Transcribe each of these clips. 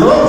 look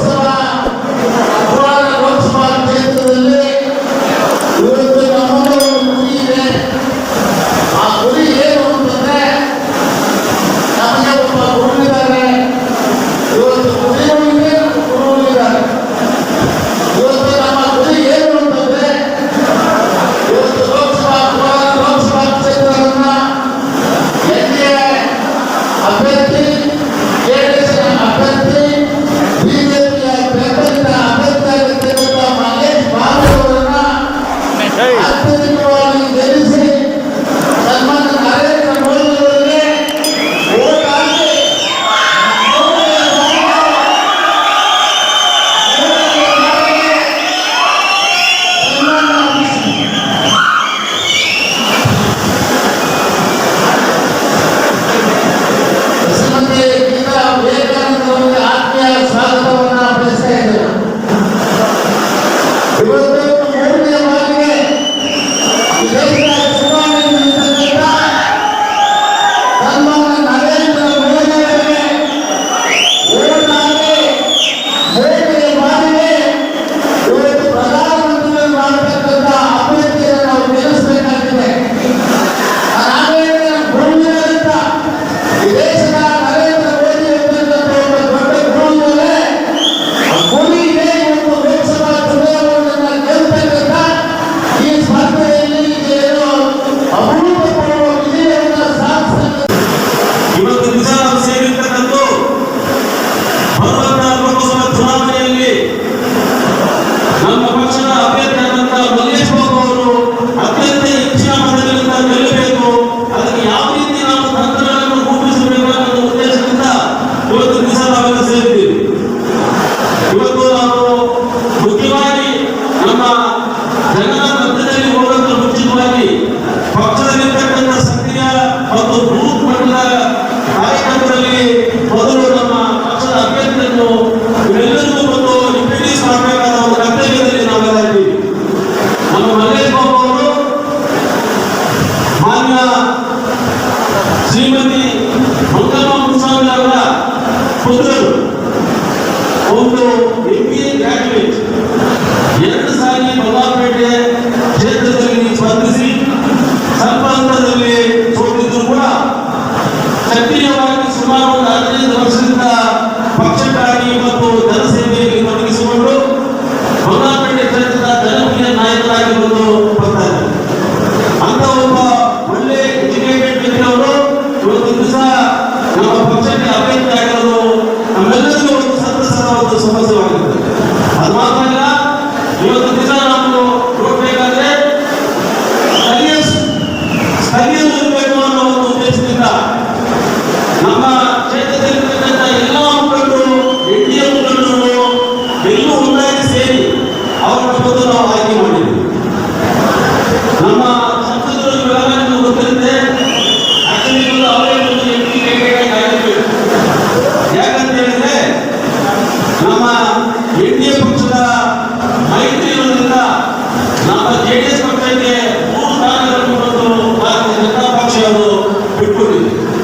ಮೂರು ಸ್ಥಾನಗಳನ್ನು ಭಾರತೀಯ ಜನತಾ ಪಕ್ಷವನ್ನು ಬಿಟ್ಕೊಟ್ಟಿದೆ ಆ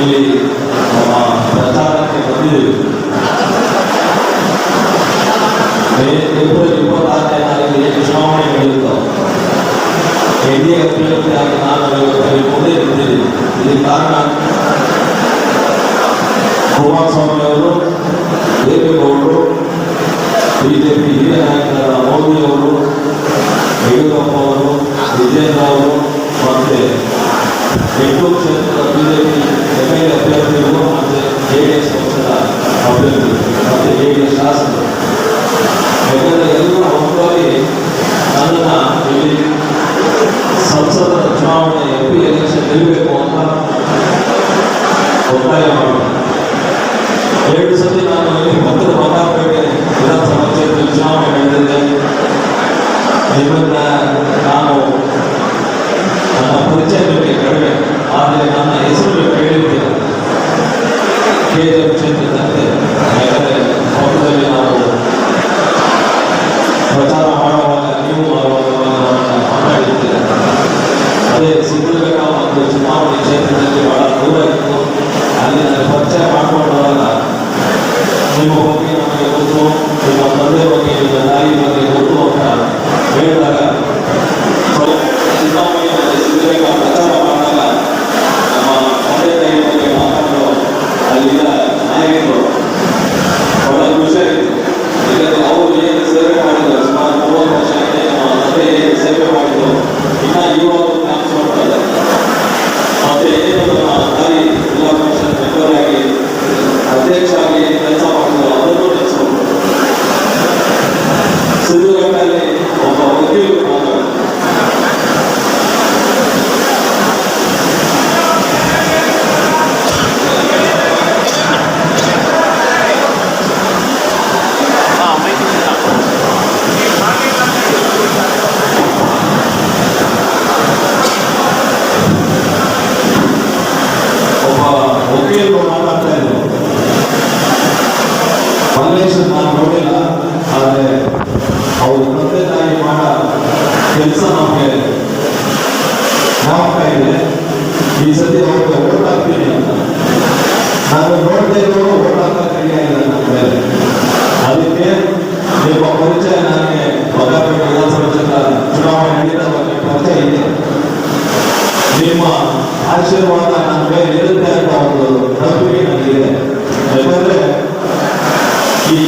ಇಲ್ಲಿ ನಮ್ಮ ಪ್ರಚಾರಕ್ಕೆ ಬಂದಿದ್ದೀವಿ. ಏಪ್ರಿಲ್ ಇಪ್ಪತ್ತಾರನೇ ತಾರೀಕಿಗೆ ಚುನಾವಣೆ ನಡೆಯುತ್ತವೆ ಎನ್ ಡಿ ಎ ಅಭ್ಯರ್ಥಿಯಾಗಿ ನಾನು ಮುಂದೆ ಇರ್ತೀನಿ ಇದಕ್ಕೆ ಕಾರಣ? ಕುಮಾರಸ್ವಾಮಿ ಅವರು, ದೇವೇಗೌಡರು, ಬಿಜೆಪಿ ಹಿರಿಯ ನಾಯಕರಾದ ಮೋದಿ ಅವರು ಯಡಿಯೂರಪ್ಪ ಅವರು ವಿಜೇಂದ್ರ ಅವರು ಮತ್ತು ఎక్కువ క్షేత్ర బీజేపీ ఎంఐ అభ్యర్థులు అంటే జేడీఎస్ పక్షాల అభ్యర్థులు అంటే జేడీఎస్ శాసనం ఎక్కడ ఎదురు ఒక్కరి అన్న వెళ్ళి సంసద ಚುನಾವಣೆ ಎಂಪಿ ಎಲೆಕ್ಷನ್ ನಿಲ್ಲಬೇಕು ಅಂತ ಒತ್ತಾಯ Maria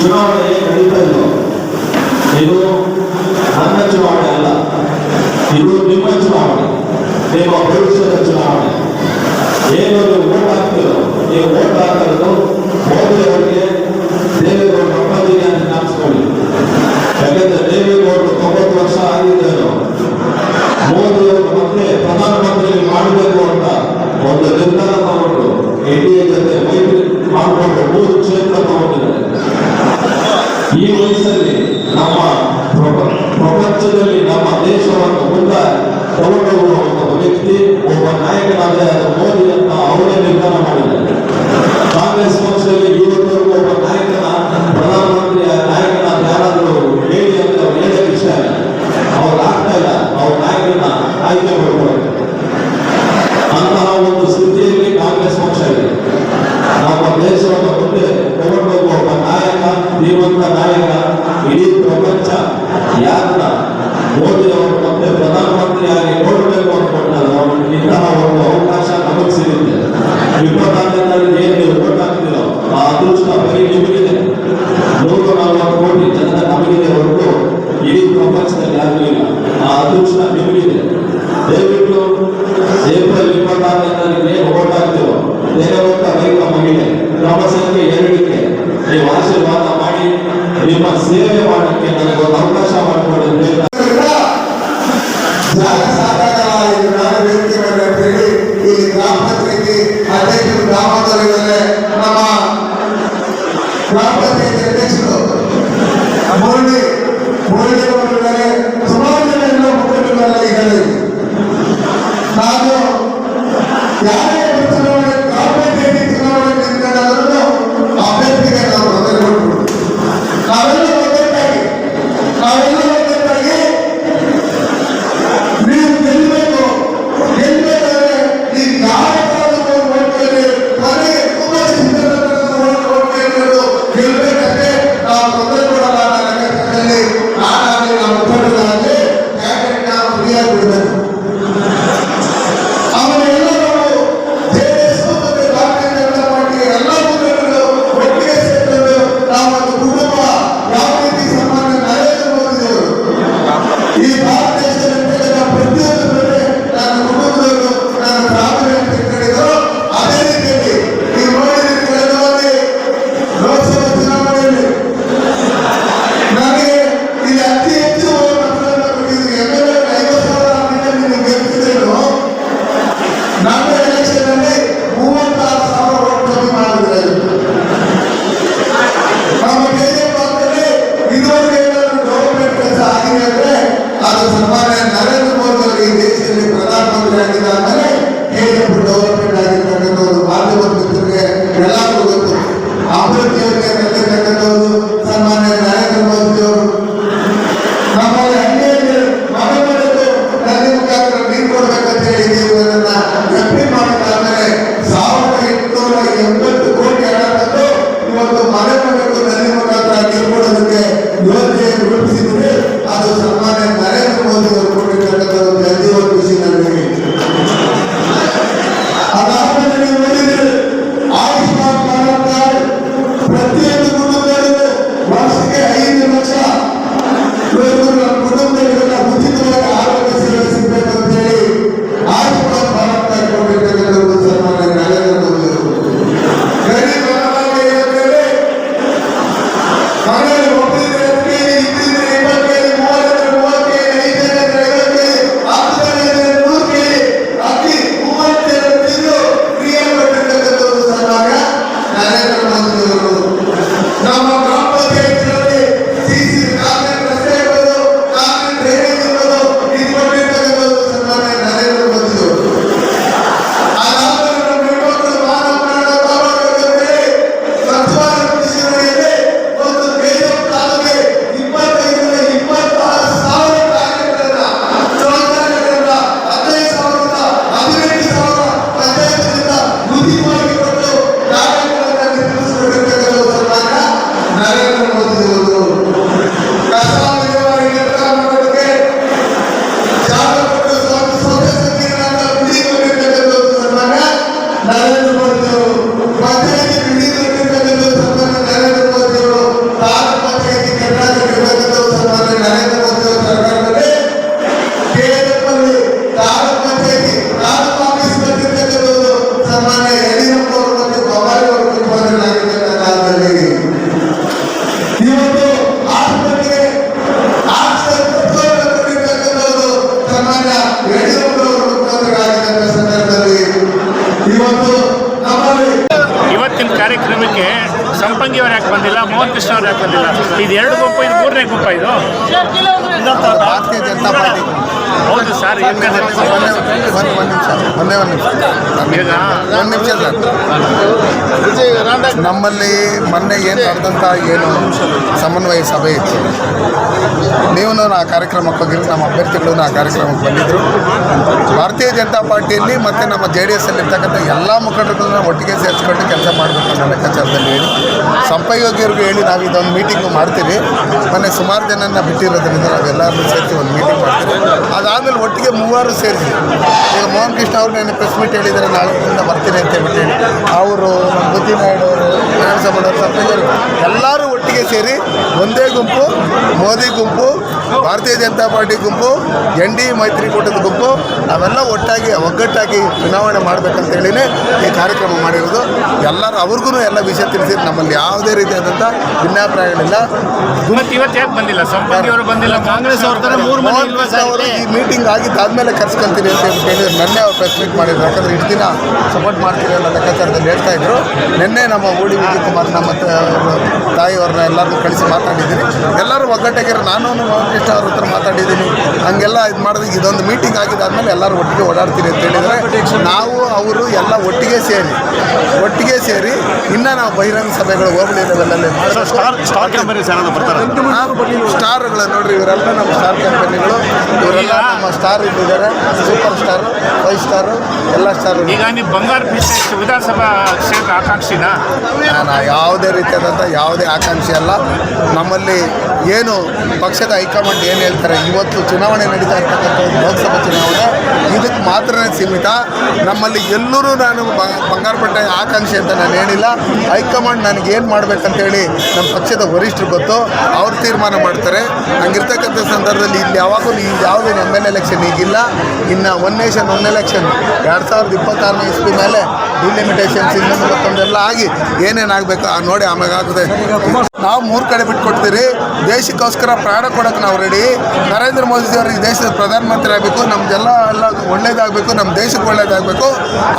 ಚುನಾವಣೆ ನಡೀತಾ ಇಲ್ಲ ಇದು ನನ್ನ ಚುನಾವಣೆ ಅಲ್ಲ ಇದು ನಿಮ್ಮ ಚುನಾವಣೆ ನಿಮ್ಮ ಭವಿಷ್ಯದ ಚುನಾವಣೆ ಏನು ನೀವು ಓಟ್ ಹಾಕ್ತಿರೋ ನೀವು ಓಟ್ ಹಾಕ್ತಾ magrelo. ದಯವಿಟ್ಟು ಏಪ್ರಿಲ್ ಇಪ್ಪತ್ತಾರನೇ ತಾರೀಕು ಏನು ಆಗ್ತೀವೋ ಬೇರೆ ಓಟ ರೈತ ಮಗಿದೆ ನಮ್ಮ ಸಂಖ್ಯೆ ಮಾಡಿ, ನಿಮ್ಮ ಸೇವೆ ಮಾಡಕ್ಕೆ ನನಗೊಂದು ಅವಕಾಶ ಮಾಡಿಕೊಡಿ ಗ್ರಾಮ ನಮ್ಮ Hallelujah. ಗುಂಪು ಇದು ಮೂರನೇ ಗುಂಪ ಇದು ಭಾರತೀಯ ಜನತಾ ಪಾರ್ಟಿ ಹೌದು ಸರ್ ಒಂದೇ ಒಂದು ನಿಮಿಷ ಒಂದೇ ಒಂದು ನಿಮಿಷ ಒಂದು ನಿಮಿಷ ಸರ್ ನಮ್ಮಲ್ಲಿ ಮೊನ್ನೆ ಏನು ನಡೆದಂಥ ಏನು ಸಮನ್ವಯ ಸಭೆ ಇತ್ತು. ನೀವು ಆ ಕಾರ್ಯಕ್ರಮಕ್ಕೆ ಹೋಗಿರಿ ನಮ್ಮ ಅಭ್ಯರ್ಥಿಗಳು ಆ ಕಾರ್ಯಕ್ರಮಕ್ಕೆ ಬಂದಿದ್ದರು ಭಾರತೀಯ ಜನತಾ ಪಾರ್ಟಿಯಲ್ಲಿ ಮತ್ತು ನಮ್ಮ ಜೆ ಡಿ ಎಸ್ ಅಲ್ಲಿ ಇರ್ತಕ್ಕಂಥ ಎಲ್ಲ ಮುಖಂಡರನ್ನ ಒಟ್ಟಿಗೆ ಸೇರಿಸ್ಕೊಂಡು ಕೆಲಸ ಮಾಡಬೇಕು ಅನ್ನೋ ಲೆಕ್ಕಾಚಾರದಲ್ಲಿ ಹೇಳಿ ಸಂಪಯೋಗಿಯವ್ರಿಗೆ ಹೇಳಿ ನಾವು ಇದೊಂದು ಮೀಟಿಂಗು ಮಾಡ್ತೀವಿ. ಮೊನ್ನೆ ಸುಮಾರು ಜನನ ಬಿಟ್ಟಿರೋದ್ರಿಂದ ನಾವೆಲ್ಲರೂ ಸೇರಿಸಿ ಒಂದು ಮೀಟಿಂಗ್ ಮಾಡ್ತೀವಿ. ಅದಾದಮೇಲೆ ಒಟ್ಟಿಗೆ ಮೂವರು ಸೇರಿಸಿ ಈಗ ಮೋಹನ್ ಕೃಷ್ಣ ಅವರು ನಾನು ಪ್ರೆಸ್ ಮೀಟ್ ಹೇಳಿದ್ದಾರೆ ನಾಳೆಯಿಂದ ಬರ್ತೀನಿ ಅಂತ ಹೇಳ್ಬಿಟ್ಟು ಹೇಳಿ. ಅವರು ನಮ್ಮ ಬುದ್ಧಿನಾಯ್ಡು ಅವರು ಸಂಪಯೋಗಿಯವರು ಎಲ್ಲರೂ ಒಟ್ಟಿಗೆ ಸೇರಿ ಒಂದೇ ಗುಂಪು, ಮೋದಿ ಗುಂಪು ಭಾರತೀಯ ಜನತಾ ಪಾರ್ಟಿ ಗುಂಪು ಎನ್ ಡಿ ಮೈತ್ರಿಕೂಟದ ಗುಂಪು ನಾವೆಲ್ಲ ಒಟ್ಟಾಗಿ ಒಗ್ಗಟ್ಟಾಗಿ ಚುನಾವಣೆ ಮಾಡಬೇಕಂತೇಳಿನೇ ಈ ಕಾರ್ಯಕ್ರಮ ಮಾಡಿರೋದು. ಎಲ್ಲರೂ ಅವ್ರಿಗೂ ಎಲ್ಲ ವಿಷಯ ತಿಳಿಸಿ ನಮ್ಮಲ್ಲಿ ಯಾವುದೇ ರೀತಿಯಾದಂಥ ಭಿನ್ನಾಭಿಪ್ರಾಯಗಳಿಲ್ಲ. ಬಂದಿಲ್ಲ? ಬಂದಿಲ್ಲ ಕಾಂಗ್ರೆಸ್ ಅವ್ರ ಈ ಮೀಟಿಂಗ್ ಆಗಿದ್ದಾದ್ಮೇಲೆ ಕರ್ಸ್ಕೊಂತೀನಿ ಅಂತ ಹೇಳಿದ್ರು. ನೆನ್ನೆ ಅವ್ರು ಪ್ರೆಸ್ ಮೀಟ್ ಮಾಡಿದ್ರು. ಯಾಕಂದ್ರೆ ಇಷ್ಟು ದಿನ ಸಪೋರ್ಟ್ ಮಾಡ್ತೀರಿ ಅನ್ನೋ ಲೆಕ್ಕಾಚಾರದಲ್ಲಿ ಹೇಳ್ತಾ ಇದ್ರು. ನಿನ್ನೆ ನಮ್ಮ ಓಡಿ ವಿಜಯ್ ಕುಮಾರ್ ನಮ್ಮ ಅವ್ರ ತಾಯಿಯವ್ರನ್ನ ಎಲ್ಲರನ್ನೂ ಕಳಿಸಿ ಮಾತಾಡಿದ್ದೀನಿ ಎಲ್ಲರೂ ಒಗ್ಗಟ್ಟಾಗಿರೋ ನಾನು ಕೃಷ್ಣ ಅವ್ರ ಹತ್ರ ಮಾತಾಡಿದ್ದೀನಿ. ಹಂಗೆಲ್ಲ ಇದು ಮಾಡಿದ್ರೆ ಇದೊಂದು ಮೀಟಿಂಗ್ ಆಗಿದ್ದಾದ್ಮೇಲೆ ಎಲ್ಲರೂ ಒಟ್ಟಿಗೆ ಓಡಾಡ್ತೀನಿ ಅಂತ ಹೇಳಿದರೆ ನಾವು ಅವರು ಎಲ್ಲ ಒಟ್ಟಿಗೆ ಸೇರಿ ಒಟ್ಟಿಗೆ ಸೇರಿ ಇನ್ನೂ ನಾವು ಬಹಿರಂಗ ಸಭೆಗಳು ಹೋಬಳಿ ಲೆವೆಲಲ್ಲಿ ಸ್ಟಾರ್ಗಳು ನೋಡ್ರಿ ಇವರೆಲ್ಲ ನಮ್ಮ ಸ್ಟಾರ್ ಕಂಪನಿಗಳು ಇವರೆಲ್ಲ ನಮ್ಮ ಸ್ಟಾರ್ ಇಟ್ಟಿದ್ದಾರೆ ಸೂಪರ್ ಸ್ಟಾರ್ ಫೈವ್ ಸ್ಟಾರು ಎಲ್ಲ ಸ್ಟಾರ್ ಈಗ ನೀವು ಬಂಗಾರ ವಿಧಾನಸಭಾ ಕ್ಷೇತ್ರ ಆಕಾಂಕ್ಷಿನಾ? ನಾನು ಯಾವುದೇ ರೀತಿಯಾದಂಥ ಯಾವುದೇ ಆಕಾಂಕ್ಷೆ ಅಲ್ಲ. ನಮ್ಮಲ್ಲಿ ಏನು ಪಕ್ಷದ ಹೈಕಮಾಂಡ್ ಏನು ಹೇಳ್ತಾರೆ, ಇವತ್ತು ಚುನಾವಣೆ ನಡೀತಾ ಇರ್ತಕ್ಕಂಥ ಒಂದು ಲೋಕಸಭಾ ಚುನಾವಣೆ, ಇದಕ್ಕೆ ಮಾತ್ರನೇ ಸೀಮಿತ. ನಮ್ಮಲ್ಲಿ ಎಲ್ಲರೂ ನಾನು ಬಂಗಾರಪೇಟೆ ಆಕಾಂಕ್ಷೆ ಅಂತ ನಾನು ಹೇಳಿಲ್ಲ. ಹೈಕಮಾಂಡ್ ನನಗೆ ಏನು ಮಾಡ್ಬೇಕಂತೇಳಿ ನಮ್ಮ ಪಕ್ಷದ ವರಿಷ್ಠರು ಗೊತ್ತು. ಅವ್ರು ತೀರ್ಮಾನ ಮಾಡ್ತಾರೆ. ಹಂಗಿರ್ತಕ್ಕಂಥ ಸಂದರ್ಭದಲ್ಲಿ ಇಲ್ಲಿ ಯಾವಾಗಲೂ ಇಲ್ಲಿ ಯಾವುದೇ ಎಂ ಎಲ್ ಎಲೆಕ್ಷನ್ ಈಗಿಲ್ಲ. ಇನ್ನು ಒನ್ ನೇಷನ್ ಒನ್ ಎಲೆಕ್ಷನ್ ಎರಡು ಸಾವಿರದ ಇಪ್ಪತ್ತಾರನೇ ಇಸ್ವಿ ಮೇಲೆ ಡಿಲಿಮಿಟೇಷನ್ಸ್ ಇನ್ನೊಂದು ಮತ್ತೊಂದೆಲ್ಲ ಆಗಿ ಏನೇನಾಗಬೇಕು ನೋಡಿ ಆಮೇಲೆ ಆಗುತ್ತೆ. ನಾವು ಮೂರು ಕಡೆ ಬಿಟ್ಕೊಡ್ತೀರಿ. ದೇಶಕ್ಕೋಸ್ಕರ ಪ್ರಾಣ ಕೊಡೋಕೆ ನಾವು ರೆಡಿ ನರೇಂದ್ರ ಮೋದಿ ಅವರು ಈ ದೇಶದ ಪ್ರಧಾನಮಂತ್ರಿ ಆಗಬೇಕು ನಮ್ದೆಲ್ಲ ಎಲ್ಲ ಒಳ್ಳೇದಾಗಬೇಕು ನಮ್ಮ ದೇಶಕ್ಕೆ ಒಳ್ಳೇದಾಗಬೇಕು.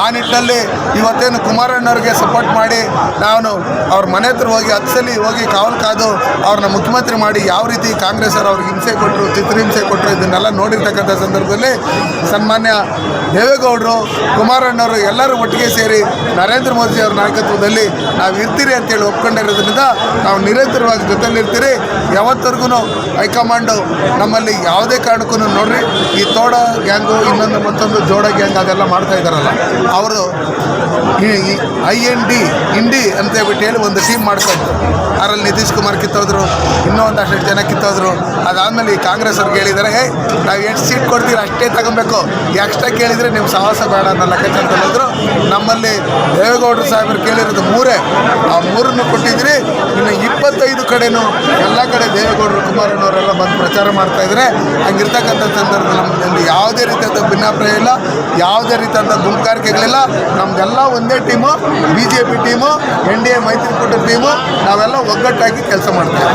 ಆ ನಿಟ್ಟಿನಲ್ಲಿ ಇವತ್ತೇನು ಕುಮಾರಣ್ಣವ್ರಿಗೆ ಸಪೋರ್ಟ್ ಮಾಡಿ ನಾನು ಅವ್ರ ಮನೆ ಹತ್ರ ಹೋಗಿ ಹತ್ತು ಸಲ ಹೋಗಿ ಕಾವಲು ಕಾದು ಅವ್ರನ್ನ ಮುಖ್ಯಮಂತ್ರಿ ಮಾಡಿ ಯಾವ ರೀತಿ ಕಾಂಗ್ರೆಸ್ ಅವರು ಅವ್ರಿಗೆ ಹಿಂಸೆ ಕೊಟ್ಟರು ಚಿತ್ರಹಿಂಸೆ ಕೊಟ್ಟರು ಇದನ್ನೆಲ್ಲ ನೋಡಿರ್ತಕ್ಕಂಥ ಸಂದರ್ಭದಲ್ಲಿ ಸನ್ಮಾನ್ಯ ದೇವೇಗೌಡರು ಕುಮಾರಣ್ಣವರು ಎಲ್ಲರೂ ಒಟ್ಟಿಗೆ ಸೇರಿ ನರೇಂದ್ರ ಮೋದಿ ಅವರ ನಾಯಕತ್ವದಲ್ಲಿ ನಾವು ಇರ್ತೀರಿ ಅಂತೇಳಿ ಒಪ್ಕೊಂಡಿರೋದ್ರಿಂದ ನಾವು ನಿರಂತರವಾಗಿ ಜೊತೆಲಿರ್ತೀರಿ ಯಾವತ್ತರೆಗೂ ಹೈಕಮಾಂಡು ನಮ್ಮಲ್ಲಿ ಯಾವುದೇ ಕಾರಣಕ್ಕೂ ನೋಡ್ರಿ, ಈ ತೋಡ ಗ್ಯಾಂಗು ಇನ್ನೊಂದು ಮತ್ತೊಂದು ಜೋಡ ಗ್ಯಾಂಗ್ ಅದೆಲ್ಲ ಮಾಡ್ತಾ ಇದ್ದಾರಲ್ಲ, ಅವರು ಐ ಎನ್ ಡಿ ಇಂಡಿ ಅಂತ ಹೇಳ್ಬಿಟ್ಟು ಹೇಳಿ ಒಂದು ಟೀಮ್ ಮಾಡ್ಕೊಂಡು ಅದರಲ್ಲಿ ನಿತೀಶ್ ಕುಮಾರ್ ಕಿತ್ತೋದ್ರು ಇನ್ನೂ ಒಂದಷ್ಟು ಜನ ಕಿತ್ತೋದ್ರು. ಅದಾದಮೇಲೆ ಈ ಕಾಂಗ್ರೆಸ್ ಅವ್ರಿಗೆ ಹೇಳಿದ್ದಾರೆ ಹೇ, ನಾವು ಎಷ್ಟು ಸೀಟ್ ಕೊಡ್ತೀರಿ ಅಷ್ಟೇ ತಗೊಬೇಕು. ಎಕ್ಸ್ಟ್ರಾ ಕೇಳಿದರೆ ನೀವು ಸಾಹಸ ಬೇಡ ಅನ್ನೋ ಲೆಕ್ಕಾಚಾರದಲ್ಲಿ ನಮ್ಮಲ್ಲಿ ದೇವೇಗೌಡರು ಸಾಹೇಬರು ಕೇಳಿರೋದು ಮೂರೇ. ಆ ಮೂರನ್ನು ಕೊಟ್ಟಿದ್ರಿ ಇನ್ನು ಇಪ್ಪತ್ತೈದು ಕಡೆನೂ ಎಲ್ಲ ಕಡೆ ದೇವೇಗೌಡರು ಕುಮಾರಣ್ಣವರೆಲ್ಲ ಬಂದು ಪ್ರಚಾರ ಮಾಡ್ತಾ ಇದ್ದಾರೆ ಹಂಗಿರ್ತಕ್ಕಂಥ ಸಂದರ್ಭದಲ್ಲಿ ಯಾವುದೇ ರೀತಿಯಾದ ಭಿನ್ನಾಭಿಪ್ರಾಯ ಇಲ್ಲ, ಯಾವುದೇ ರೀತಿಯಾದ ಗುಂಪುಗಾರಿಕೆಗಳಿಲ್ಲ ನಮ್ದೆಲ್ಲ ಒಂದೇ team B J P team, N D A ಮೈತ್ರಿಕೂಟ ಟೀಮು, ನಾವೆಲ್ಲ ಒಗ್ಗಟ್ಟಾಗಿ ಕೆಲಸ ಮಾಡ್ತೀವಿ